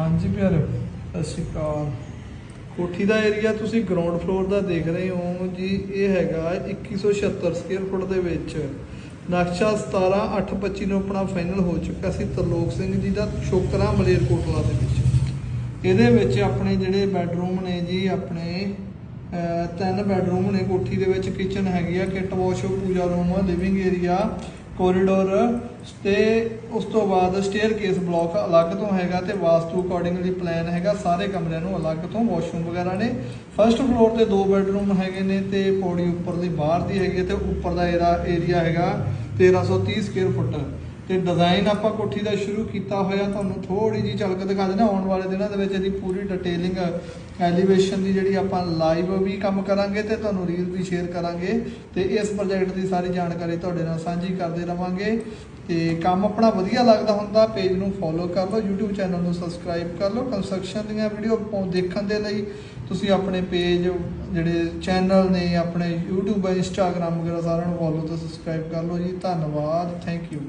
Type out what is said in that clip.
ਹਾਂਜੀ ਪਿਆਰਿਓ ਸਤਿ ਸ਼੍ਰੀ ਅਕਾਲ। ਕੋਠੀ ਦਾ ਏਰੀਆ ਤੁਸੀਂ ਗਰਾਊਂਡ ਫਲੋਰ ਦਾ ਦੇਖ ਰਹੇ ਹੋ ਜੀ, ਇਹ ਹੈਗਾ 2176 ਸਕੁਅਰ ਫੁੱਟ ਦੇ ਵਿੱਚ। ਨਕਸ਼ਾ 17 825 ਨੂੰ ਆਪਣਾ ਫਾਈਨਲ ਹੋ ਚੁੱਕਾ ਸੀ ਤਰਲੋਕ ਸਿੰਘ ਜੀ ਦਾ ਛੋਕਰਾ ਮਲੇਰਕੋਟਲਾ ਦੇ ਵਿੱਚ। ਇਹਦੇ ਵਿੱਚ ਆਪਣੇ ਜਿਹੜੇ ਬੈੱਡਰੂਮ ਨੇ ਜੀ, ਆਪਣੇ ਤਿੰਨ ਬੈੱਡਰੂਮ ਨੇ ਕੋਠੀ ਦੇ ਵਿੱਚ ਕਿਚਨ ਹੈਗੀ ਆ ਕਿਟ wash puja room living area corridor ਤੇ ਉਸ ਤੋਂ ਬਾਅਦ ਸਟੇਅਰ ਕੇਸ ਬਲਾਕ ਅਲੱਗ ਤੋਂ ਹੈਗਾ ਤੇ ਵਾਸਤੂ ਅਕੋਰਡਿੰਗਲੀ ਪਲਾਨ ਹੈਗਾ, ਸਾਰੇ ਕਮਰਿਆਂ ਨੂੰ ਅਲੱਗ ਤੋਂ ਵਾਸ਼ਰੂਮ ਵਗੈਰਾ ਨੇ। ਫਰਸਟ ਫਲੋਰ ਤੇ ਦੋ ਬੈੱਡਰੂਮ ਹੈਗੇ ਨੇ ਤੇ ਪੌੜੀ ਉੱਪਰ ਦੀ ਬਾਹਰ ਦੀ ਹੈਗੀ ਹੈ ਤੇ ਉੱਪਰ ਦਾ ਏਰਾ ਏਰੀਆ ਹੈਗਾ 1330 ਸਕੁਅਰ ਫੁੱਟ ਤੇ ਡਿਜ਼ਾਈਨ ਆਪਾਂ ਕੋਠੀ ਦਾ ਸ਼ੁਰੂ ਕੀਤਾ ਹੋਇਆ, ਤੁਹਾਨੂੰ ਥੋੜੀ ਜੀ ਝਲਕ ਦਿਖਾ ਦੇਣਾ ਆਉਣ ਵਾਲੇ ਦਿਨਾਂ ਦੇ ਵਿੱਚ ਇਹਦੀ ਪੂਰੀ ਡਿਟੇਲਿੰਗ ਐਲੀਵੇਸ਼ਨ ਦੀ ਜਿਹੜੀ ਆਪਾਂ ਲਾਈਵ ਵੀ ਕੰਮ ਕਰਾਂਗੇ ਤੇ ਤੁਹਾਨੂੰ ਰੀਲ ਵੀ ਸ਼ੇਅਰ ਕਰਾਂਗੇ ਤੇ ਇਸ ਪ੍ਰੋਜੈਕਟ ਦੀ ਸਾਰੀ ਜਾਣਕਾਰੀ ਤੁਹਾਡੇ ਨਾਲ ਸਾਂਝੀ ਕਰਦੇ ਰਵਾਂਗੇ। ਤੇ ਕੰਮ ਆਪਣਾ ਵਧੀਆ ਲੱਗਦਾ ਹੁੰਦਾ ਪੇਜ ਨੂੰ ਫੋਲੋ ਕਰ ਲਓ, YouTube ਚੈਨਲ ਨੂੰ ਸਬਸਕ੍ਰਾਈਬ ਕਰ ਲਓ। ਕੰਸਟਰਕਸ਼ਨ ਦੀਆਂ ਵੀਡੀਓ ਦੇਖਣ ਦੇ ਲਈ ਤੁਸੀਂ ਆਪਣੇ ਪੇਜ ਜਿਹੜੇ ਚੈਨਲ ਨੇ, ਆਪਣੇ YouTube, Instagram ਵਗੈਰਾ ਸਾਰਿਆਂ ਨੂੰ ਫੋਲੋ ਤੇ ਸਬਸਕ੍ਰਾਈਬ ਕਰ ਲਓ ਜੀ। ਧੰਨਵਾਦ ਥੈਂਕ ਯੂ